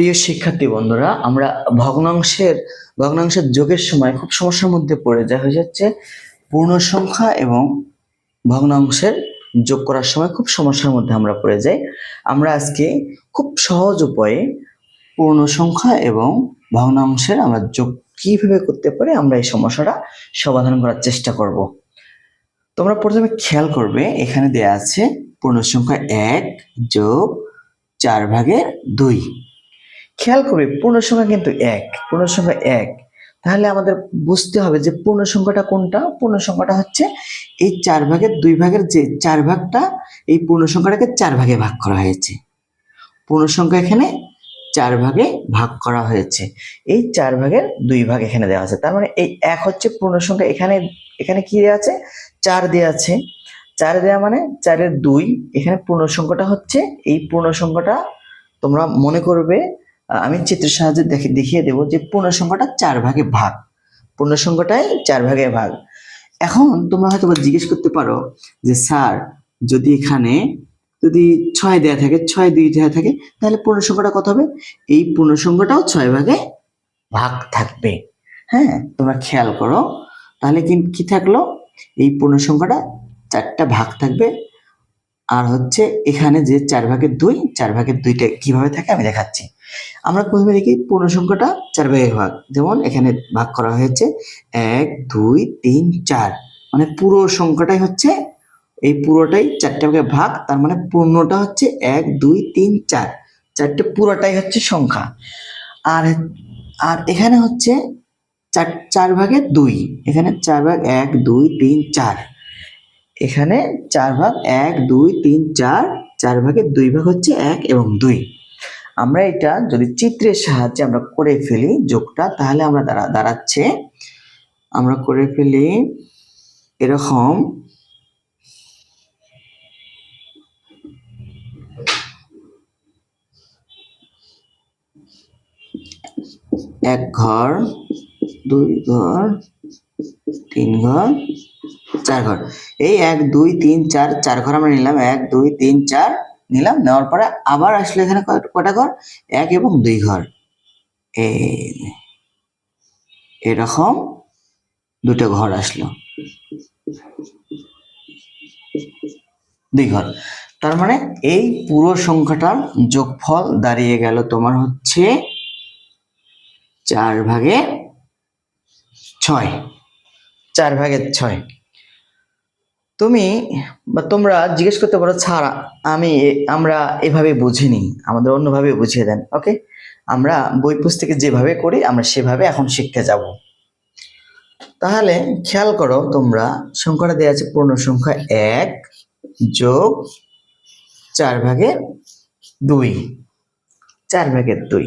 প্রিয় শিক্ষার্থী বন্ধুরা, আমরা ভগ্নাংশের ভগ্নাংশের যোগের সময় খুব সমস্যার মধ্যে পড়ে যায় হয়ে যাচ্ছে পূর্ণ সংখ্যা এবং ভগ্নাংশের যোগ করার সময় খুব সমস্যার মধ্যে আমরা পড়ে যাই। আমরা আজকে খুব সহজ উপায়ে পূর্ণ সংখ্যা এবং ভগ্নাংশের আমরা যোগ কীভাবে করতে পারি, আমরা এই সমস্যাটা সমাধান করার চেষ্টা করব। তোমরা প্রথমে খেয়াল করবে, এখানে দেয়া আছে পূর্ণ সংখ্যা এক যোগ চার ভাগের দুই। খেয়াল করবে পূর্ণ সংখ্যা কিন্তু এক পূর্ণ সংখ্যা এক। তাহলে আমাদের বুঝতে হবে যে পূর্ণ সংখ্যাটা কোনটা? পূর্ণ সংখ্যাটা হচ্ছে এই চার ভাগের দুই ভাগের যে চার ভাগটা, এই পূর্ণ সংখ্যাটাকে চার ভাগে ভাগ করা হয়েছে। পূর্ণ সংখ্যা এখানে চার ভাগে ভাগ করা হয়েছে। এই চার ভাগের দুই ভাগ এখানে দেওয়া আছে। তার মানে এই এক হচ্ছে পূর্ণ সংখ্যা এখানে এখানে কি দেওয়া আছে? চার দেওয়া আছে। চার দেওয়া মানে চারের দুই। এখানে পূর্ণ সংখ্যাটা হচ্ছে, এই পূর্ণ সংখ্যাটা তোমরা মনে করবে আমি চিত্রের সাহায্যে দেখে দেখিয়ে দেবো যে পূর্ণ সংখ্যাটা চার ভাগে ভাগ। পূর্ণ সংখ্যাটাই চার ভাগে ভাগ। এখন তোমরা হয়তো জিজ্ঞেস করতে পারো যে, স্যার, যদি এখানে যদি ছয় দেয়া থাকে, ছয় দুই দেয়া থাকে, তাহলে পূর্ণ সংখ্যাটা কত হবে? এই পূর্ণ সংখ্যাটাও ছয় ভাগে ভাগ থাকবে। হ্যাঁ তোমরা খেয়াল করো। তাহলে কি থাকল? এই পূর্ণ সংখ্যাটা চারটা ভাগ থাকবে। হচ্ছে এখানে যে চার ভাগের দুই, চার ভাগের দুইটা কীভাবে থাকে আমি দেখাচ্ছি। আমরা প্রথমে দেখি পূর্ণ সংখ্যাটা চার ভাগের ভাগ। যেমন এখানে ভাগ করা হয়েছে এক, দুই, তিন, চার। মানে পুরো সংখ্যাটাই হচ্ছে এই পুরোটাই চারটে ভাগে ভাগ, তার মানে পূর্ণটা হচ্ছে এক, দুই, তিন, চার। চারটে পুরোটাই হচ্ছে সংখ্যা। আর আর এখানে হচ্ছে চার চার ভাগে দুই। এখানে চার ভাগ এক, দুই, তিন, চার। এখানে চার ভাগ এক, দুই, তিন, চার চার ভাগের দুই ভাগ হচ্ছে এক এবং দুই। আমরা এটা যদি চিত্রের সাহায্যে আমরা করে ফেলি যোগটা, তাহলে আমরা দাঁড়া, দাঁড়াচ্ছে। আমরা করে ফেলি এরকম। এক ঘর, দুই ঘর, তিন ঘর, চার ঘর। এই এক, দুই, তিন, চার চার ঘর আমরা নিলাম। এক, দুই, তিন, চার নিলাম। নেওয়ার পরে আবার আসলে এখানে কয়টা ঘর? এক এবং দুই ঘর। এরকম দুটো ঘর আসলো। দুই ঘর। তার মানে এই পুরো সংখ্যাটার যোগফল দাঁড়িয়ে গেল তোমার হচ্ছে চার ভাগে ছয়। চার ভাগের ছয়। তুমি বা তোমরা জিজ্ঞেস করতে পারো, ছাড়া, আমি আমরা এভাবে বুঝিনি, আমাদের অন্যভাবে বুঝিয়ে দেন। ওকে আমরা বই পুস্তকে যেভাবে করি, আমরা সেভাবে এখন শিখতে যাব। তাহলে খেয়াল করো তোমরা, সংখ্যাটা দেওয়া আছে পূর্ণ সংখ্যা এক যোগ চার ভাগের দুই। চার ভাগের দুই।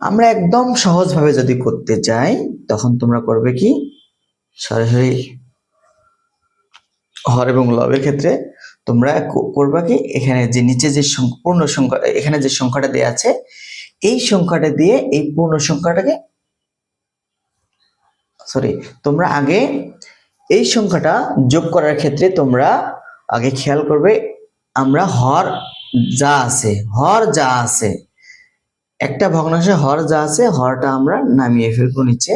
আমরা একদম সহজভাবে যদি করতে চাই, তখন তোমরা করবে কি? সরাসরি হর এবং লবের ক্ষেত্রে তোমরা করবা কি? এখানে যে নিচে যে পূর্ণ সংখ্যা, এখানে যে সংখ্যাটা দেওয়া আছে, এই সংখ্যাটা দিয়ে এই পূর্ণ সংখ্যাটাকে সরি তোমরা আগে এই সংখ্যাটা যোগ করার ক্ষেত্রে তোমরা আগে খেয়াল করবে, আমরা হর যা আছে, হর যা আছে, একটা ভগ্নাংশে হর যা আছে, হরটা আমরা নামিয়ে ফেলব নিচে।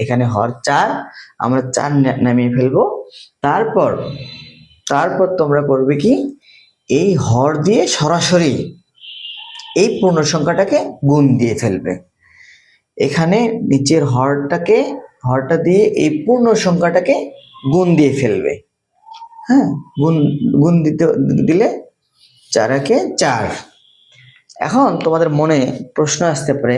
এখানে হর চার, আমরা চার নামিয়ে ফেলব। তারপর তারপর তোমরা করবে কি? এই হর দিয়ে সরাসরি এই পূর্ণ সংখ্যাটাকে গুণ দিয়ে ফেলবে। এখানে নিচের হরটাকে, হরটা দিয়ে এই পূর্ণ সংখ্যাটাকে গুণ দিয়ে ফেলবে। হ্যাঁ গুণ গুণ দিতে, দিলে চারাকে চার। এখন তোমাদের মনে প্রশ্ন আসতে পারে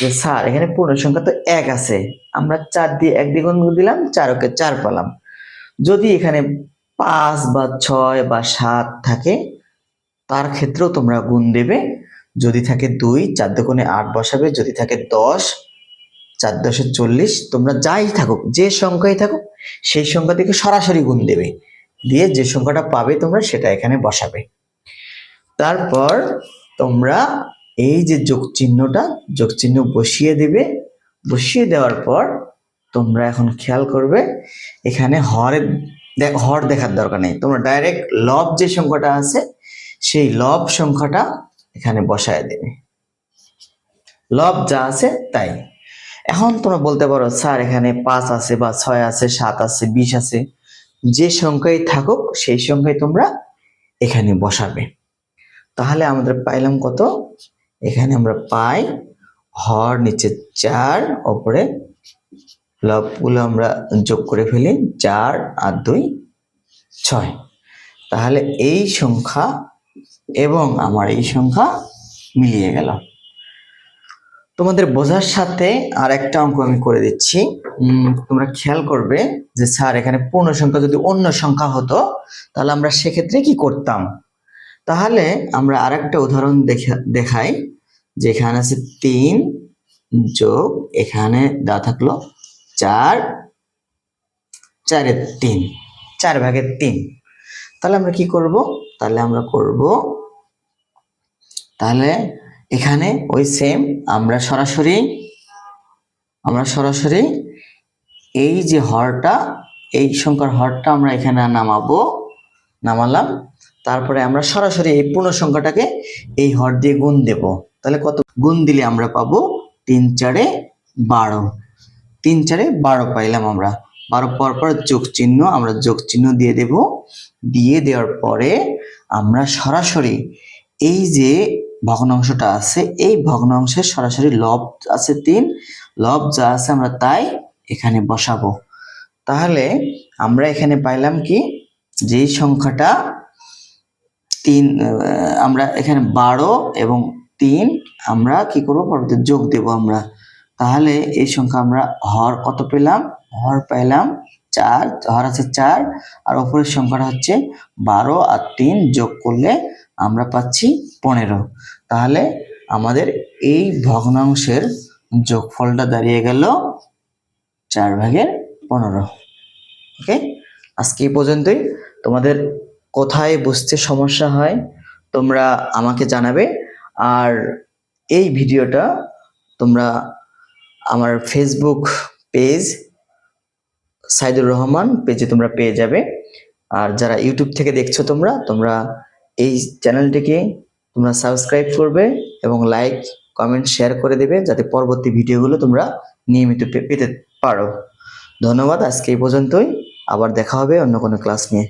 যে, স্যার, এখানে পূর্ণ সংখ্যা তো এক আছে। আমরা চার দিয়ে এক দিয়ে গুণ দিলাম চারকে চার পেলাম। যদি এখানে পাঁচ বা ছয় বা সাত থাকে, তার ক্ষেত্রেও তোমরা গুণ দেবে। যদি থাকে দুই, চার দুগুণে আট বসাবে। যদি থাকে দশ, চার দশে চল্লিশ, তোমরা যাই থাকুক, যে সংখ্যাই থাকুক, সেই সংখ্যা থেকে সরাসরি গুণ দেবে। দিয়ে যে সংখ্যাটা পাবে তোমরা, সেটা এখানে বসাবে। তারপর তোমরা এই যে যোগ চিহ্নটা যোগ চিহ্ন বসিয়ে দেবে। বসিয়ে দেওয়ার পর তোমরা এখন খেয়াল করবে, এখানে হরের হর দেখার দরকার নেই। তোমরা ডাইরেক্ট লব যে সংখ্যাটা আছে, সেই লব সংখ্যাটা এখানে বসায় দেবে। লব যা আছে তাই। এখন তোমরা বলতে পারো, স্যার, এখানে পাঁচ আছে বা ছয় আছে, সাত আছে, বিশ আছে। যে সংখ্যাই থাকুক, সেই সংখ্যায় তোমরা এখানে বসাবে। তাহলে আমাদের পাইলাম কত? এখানে আমরা পাই, হর নিচে চার, ওপরে লবগুলো আমরা যোগ করে ফেলি, চার আর দুই ছয়। তাহলে এই সংখ্যা এবং আমার এই সংখ্যা মিলিয়ে গেল। তোমাদের বোঝার সাথে আর একটা অঙ্ক আমি করে দিচ্ছি। তোমরা খেয়াল করবে যে স্যার, এখানে পূর্ণ সংখ্যা যদি অন্য সংখ্যা হতো, তাহলে আমরা সেক্ষেত্রে কি করতাম? তাহলে আমরা আরেকটা উদাহরণ দেখা, দেখাই। যে এখানে আছে তিন যোগ এখানে দেওয়া থাকল চার, চারের তিন, চার ভাগের তিন। তাহলে আমরা কি করব? তাহলে আমরা করব, তাহলে এখানে ওই সেম আমরা সরাসরি আমরা সরাসরি এই যে হরটা, এই সংখ্যার হরটা আমরা এখানে নামাবো, নামালাম। তারপরে আমরা সরাসরি এই পূর্ণ সংখ্যাটাকে এই হর দিয়ে গুণ দেব। তাহলে কত? গুণ দিলে আমরা পাবো তিন চারে বারো। তিন চারে বারো পাইলাম আমরা। বারো পাওয়ার পর যোগ চিহ্ন, আমরা যোগ চিহ্ন দিয়ে দেব। দিয়ে দেওয়ার পরে আমরা সরাসরি এই যে ভগ্নাংশটা আছে, এই ভগ্নাংশের সরাসরি লব আছে তিন। লব যা আছে আমরা তাই এখানে বসাবো। তাহলে আমরা এখানে পাইলাম কি? যেই সংখ্যাটা তিন আমরা এখানে বারো এবং তিন, আমরা কি করব? পরবর্তী যোগ দেব আমরা। তাহলে এই সংখ্যা আমরা হর কত পেলাম? হর পেলাম চার, হর আছে চার, আর ওপরের সংখ্যাটা হচ্ছে বারো, আর তিন যোগ করলে আমরা পাচ্ছি পনেরো। তাহলে আমাদের এই ভগ্নাংশের যোগফলটা দাঁড়িয়ে গেল চার ভাগের পনেরো। ওকে? আজকে এই পর্যন্তই। তোমাদের কোথায় বুঝতে সমস্যা হয় তোমরা আমাকে জানাবে। আর এই ভিডিওটা তোমরা আমার ফেসবুক পেজ সাইদুর রহমান পেজে তোমরা পেয়ে যাবে। আর যারা ইউটিউব থেকে দেখছ তোমরা তোমরা এই চ্যানেলটিকে তোমরা সাবস্ক্রাইব করবে এবং লাইক কমেন্ট শেয়ার করে দেবে যাতে পরবর্তী ভিডিওগুলো তোমরা নিয়মিত পেতে পারো। ধন্যবাদ, আজকে এই পর্যন্তই। আবার দেখা হবে অন্য কোনো ক্লাস নিয়ে।